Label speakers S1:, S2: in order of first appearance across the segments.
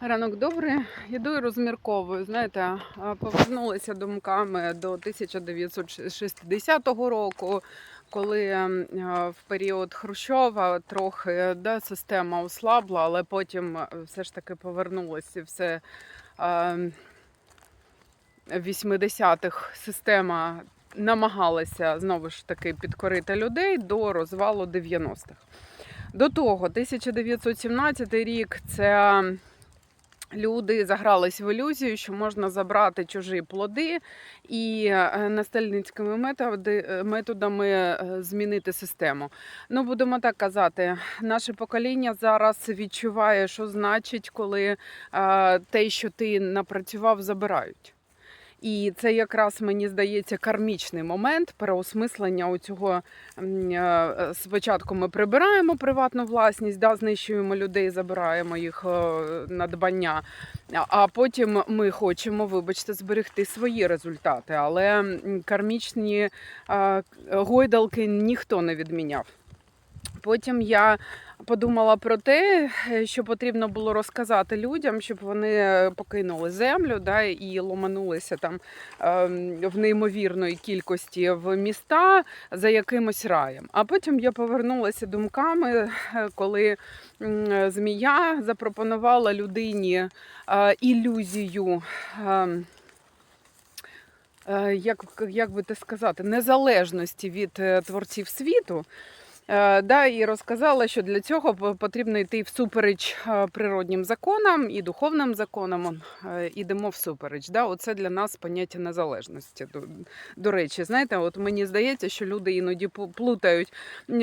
S1: Ранок добрий. Іду і розмірковую. Знаєте, а, повернулася думками до 1960 року, коли в період Хрущова трохи да, система ослабла, але потім все ж таки повернулася все. В 80-х система намагалася знову ж таки підкорити людей до розвалу 90-х. До того, 1917 рік це люди загрались в ілюзію, що можна забрати чужі плоди і настальницькими насильницькими методи, е, методами е, змінити систему. Ну, будемо так казати, наше покоління зараз відчуває, що значить, коли е, те, що ти напрацював, забирають. І це якраз мені здається кармічний момент переосмислення у цього. е, Спочатку ми прибираємо приватну власність, да, знищуємо людей, забираємо їх е, надбання. А- потім ми хочемо, вибачте, зберегти свої результати. Але кармічні е, гойдалки ніхто не відміняв. Потім я подумала про те, що потрібно було розказати людям, щоб вони е, покинули землю да, і ломанулися там ем, в неймовірної кількості в міста за якимось раєм. А потім я повернулася думками, е, коли змія запропонувала людині е, ілюзію. ем, Як, як би те сказати, незалежності від творців світу, Да, і розказала, що для цього потрібно йти всупереч е, природнім законам і духовним законам. Е, Ідемо всупереч. Да? Оце для нас поняття незалежності. До, до речі, знаєте, от мені здається, що люди іноді плутають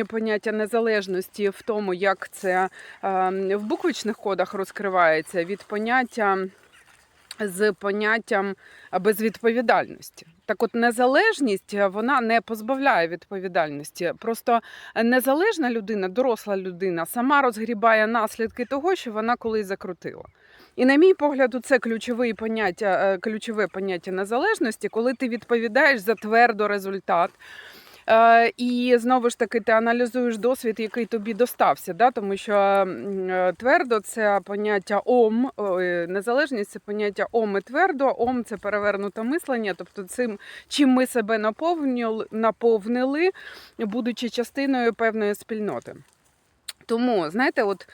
S1: поняття незалежності в тому, як це е, в буквичних кодах розкривається від поняття. З поняттям безвідповідальності. Так от незалежність е, вона не позбавляє відповідальності. Просто незалежна людина, доросла людина, сама розгрібає наслідки того, що вона колись закрутила. І на мій погляд, це ключове поняття, е, ключове поняття незалежності, коли ти відповідаєш за твердо результат. Е, І знову ж таки ти аналізуєш досвід, який тобі достався, да? тому що е, твердо це поняття ом, незалежність це поняття ом і твердо. Ом це перевернуте мислення, тобто цим, чим ми себе наповнили, наповнили, будучи частиною певної спільноти. Тому, знаєте, от.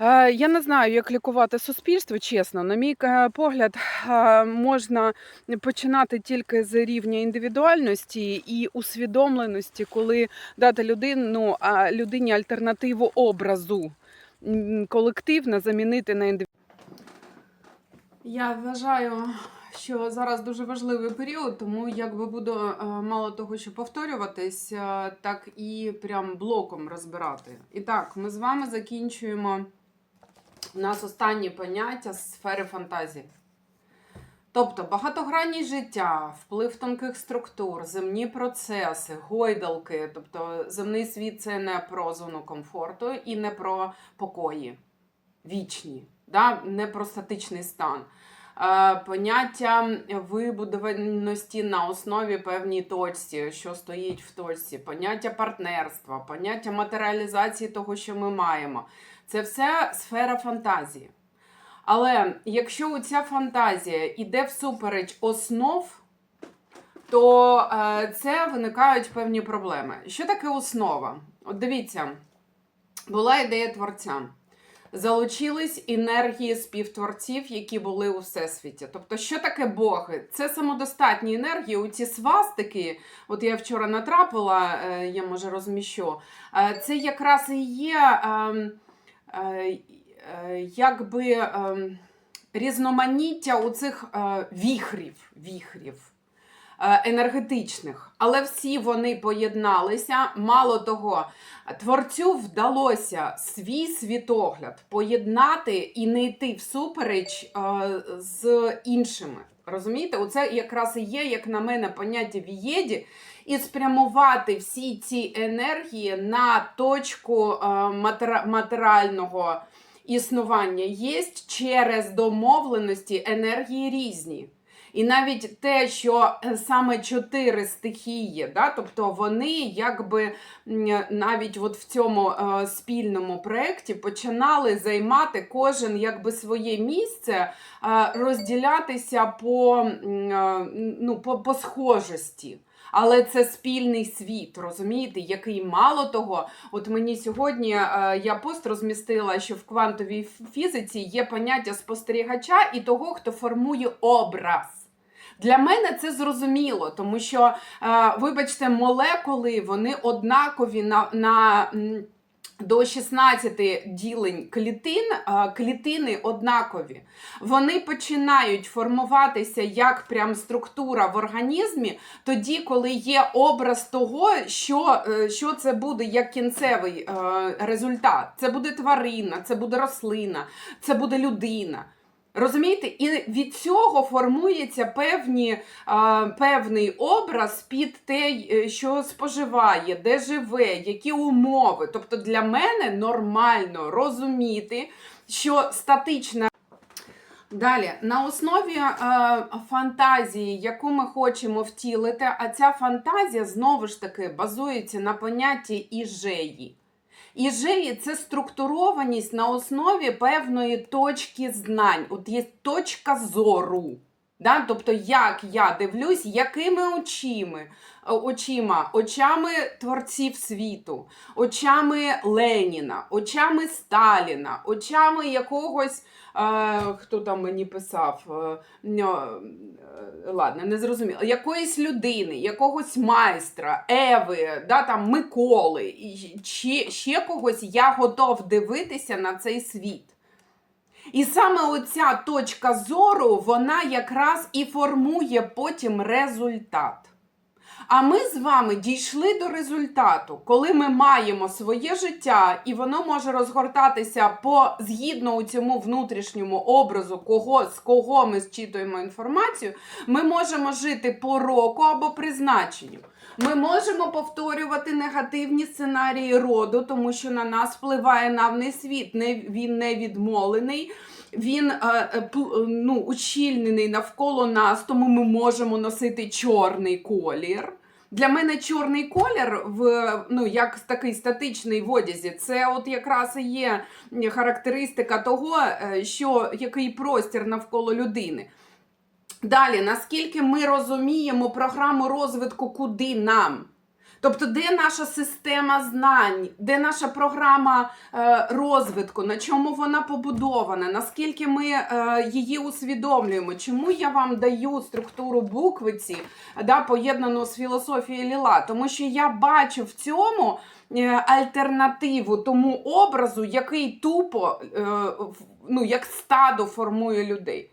S1: Е, Я не знаю, як лікувати суспільство, чесно. На мій е, погляд, е, можна починати тільки з рівня індивідуальності і усвідомленості, коли дати людину, людині альтернативу образу колективно замінити на індивідуальність. Я вважаю, що зараз дуже важливий період, тому якби буду мало того, що повторюватись, так і прям блоком розбирати. І так, ми з вами закінчуємо. У нас останні поняття з сфери фантазії. Тобто багатогранність життя, вплив тонких структур, земні процеси, гойдалки. Тобто земний світ це не про зону комфорту і не про покої вічні, да? не про статичний стан. Е, Поняття вибудованості на основі певній точці, що стоїть в точці, поняття партнерства, поняття матеріалізації того, що ми маємо. Це все сфера фантазії. Але якщо ця фантазія йде всупереч основ, то е, це виникають певні проблеми. Що таке основа? От дивіться, була ідея творця. Залучились енергії співтворців, які були у всесвіті. Тобто, що таке боги? Це самодостатні енергії. У ці свастики, от я вчора натрапила, е, я може розміщу. е, Це якраз і є ем, якби ем, різноманіття у цих е, віхрів, віхрів е, енергетичних. Але всі вони поєдналися. Мало того, творцю вдалося свій світогляд поєднати і не йти всупереч е, з іншими. Розумієте, оце якраз і є, як на мене, поняття вієді, і спрямувати всі ці енергії на точку е, матеріального існування є через домовленості енергії різні. І навіть те, що е, саме чотири стихії, да, тобто вони якби навіть от в цьому е, спільному проєкті починали займати кожен якби своє місце, е, розділятися по, ну, по, по схожості. Але це спільний світ, розумієте, який мало того, от мені сьогодні е, я пост розмістила, що в квантовій фізиці є поняття спостерігача і того, хто формує образ. Для мене це зрозуміло, тому що, е, вибачте, молекули вони однакові на, на до 16 ділень клітин, е, клітини однакові. Вони починають формуватися як прям структура в організмі, тоді, коли є образ того, що, е, що це буде як кінцевий результат. Це буде тварина, це буде рослина, це буде людина. Розумієте, і від цього формується певні, а, певний образ під те, е, що споживає, де живе, які умови. Тобто для мене нормально розуміти, що статична. Далі, на основі е, фантазії, яку ми хочемо втілити, а ця фантазія знову ж таки базується на понятті іжеї. Іжеї це структурованість на основі певної точки знань. От є точка зору. Да? Тобто, як я дивлюсь, якими очима, очима, очами творців світу, очами Леніна, очами Сталіна, очами якогось, е, хто там мені писав, е, е, ладно, не зрозуміло, якоїсь людини, якогось майстра, Еви, да, там, Миколи, ще, ще когось, я готов дивитися на цей світ. І саме оця точка зору, вона якраз і формує потім результат. А ми з вами дійшли до результату, коли ми маємо своє життя, і воно може розгортатися по згідно у цьому внутрішньому образу, кого з кого ми зчитуємо інформацію. Ми можемо жити по року або призначенню. Ми можемо повторювати негативні сценарії роду, тому що на нас впливає навний світ. Не, він не відмолений, він е, е, ну, ущільнений навколо нас, тому ми можемо носити чорний колір. Для мене чорний колір, в, ну, як такий статичний в одязі, це от якраз і є характеристика того, е, що який простір навколо людини. Далі, наскільки ми розуміємо програму розвитку, куди нам? Тобто, де наша система знань, де наша програма е, розвитку, на чому вона побудована, наскільки ми е, її усвідомлюємо? Чому я вам даю структуру буквиці, да, поєднану з філософією Ліла? Тому що я бачу в цьому е, альтернативу тому образу, який тупо ну, як стадо формує людей.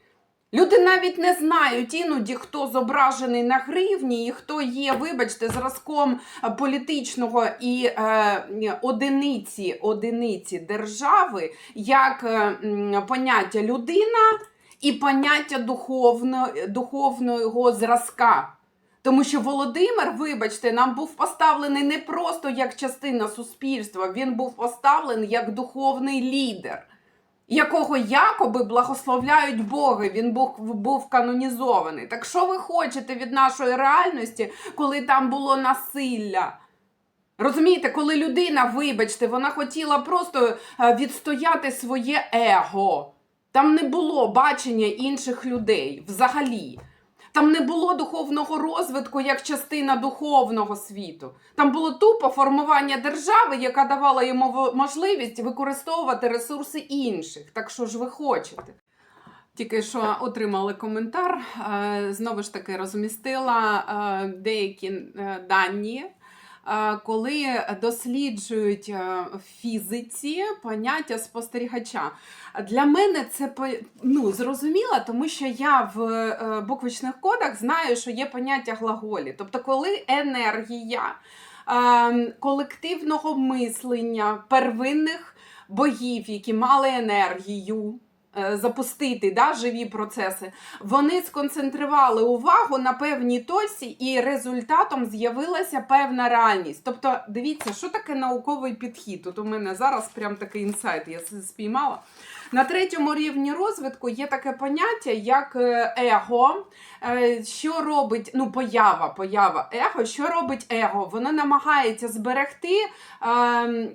S1: Люди навіть не знають іноді, хто зображений на гривні і хто є, вибачте, зразком політичного і е, одиниці, одиниці держави, як е, поняття людина і поняття духовно, духовного зразка. Тому що Володимир, вибачте, нам був поставлений не просто як частина суспільства, він був поставлений як духовний лідер якого якоби благословляють Боги, він був, був канонізований. Так що ви хочете від нашої реальності, коли там було насилля? Розумієте, коли людина, вибачте, вона хотіла просто е, відстояти своє его. Там не було бачення інших людей взагалі. Там не було духовного розвитку як частина духовного світу. Там було тупо формування держави, яка давала йому можливість використовувати ресурси інших. Так що ж ви хочете? Тільки що отримали коментар. е, Знову ж таки розмістила е, деякі е, дані. Коли досліджують е, в фізиці поняття спостерігача, для мене це ну, зрозуміло, тому що я в е, буквичних кодах знаю, що є поняття глаголі. Тобто, коли енергія е, колективного мислення первинних богів, які мали енергію. Е, Запустити да, живі процеси, вони сконцентрували увагу на певній точці, і результатом з'явилася певна реальність. Тобто, дивіться, що таке науковий підхід. Тут у мене зараз прям такий інсайт, я спіймала. На третьому рівні розвитку є таке поняття, як е, его. Е, Що робить ну, поява, поява его, що робить его? Воно намагається зберегти. ем,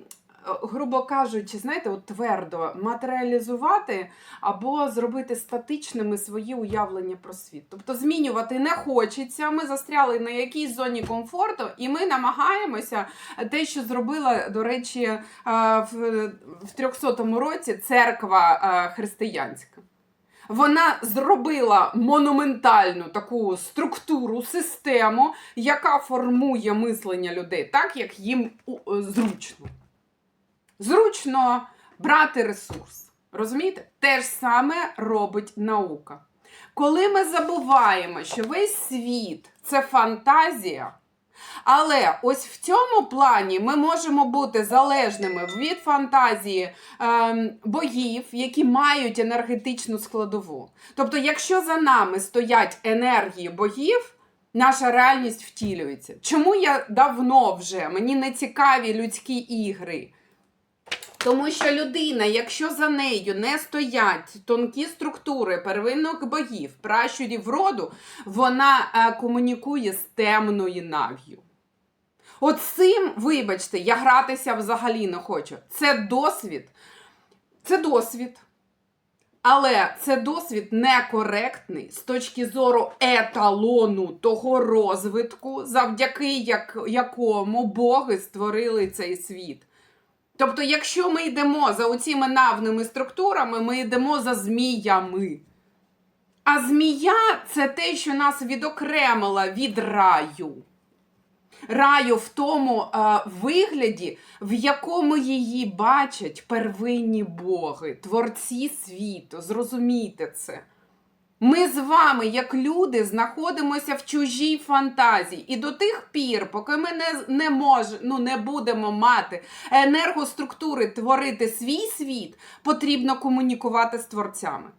S1: Грубо кажучи, знаєте, от твердо матеріалізувати або зробити статичними свої уявлення про світ. Тобто змінювати не хочеться. Ми застряли на якійсь зоні комфорту, і ми намагаємося те, що зробила, до речі, е, в, в 300-му році церква е, християнська. Вона зробила монументальну таку структуру, систему, яка формує мислення людей так, як їм е, зручно. Зручно брати ресурс. Розумієте? Те ж саме робить наука. Коли ми забуваємо, що весь світ це фантазія, але ось в цьому плані ми можемо бути залежними від фантазії ем, богів, які мають енергетичну складову. Тобто, якщо за нами стоять енергії богів, наша реальність втілюється. Чому я давно вже мені не цікаві людські ігри? Тому що людина, якщо за нею не стоять тонкі структури первинних богів, пращурів роду, вона е, комунікує з темною нав'ю. От цим, вибачте, я гратися взагалі не хочу. Це досвід. Це досвід. Але це досвід некоректний з точки зору еталону того розвитку, завдяки якому боги створили цей світ. Тобто, якщо ми йдемо за оціми навними структурами, ми йдемо за зміями. А змія це те, що нас відокремила від раю. Раю в тому е, вигляді, в якому її бачать первинні боги, творці світу. Зрозумійте це. Ми з вами, як люди, знаходимося в чужій фантазії. І до тих пір, поки ми не, не, мож, ну, не будемо мати енергоструктури творити свій світ, потрібно комунікувати з творцями.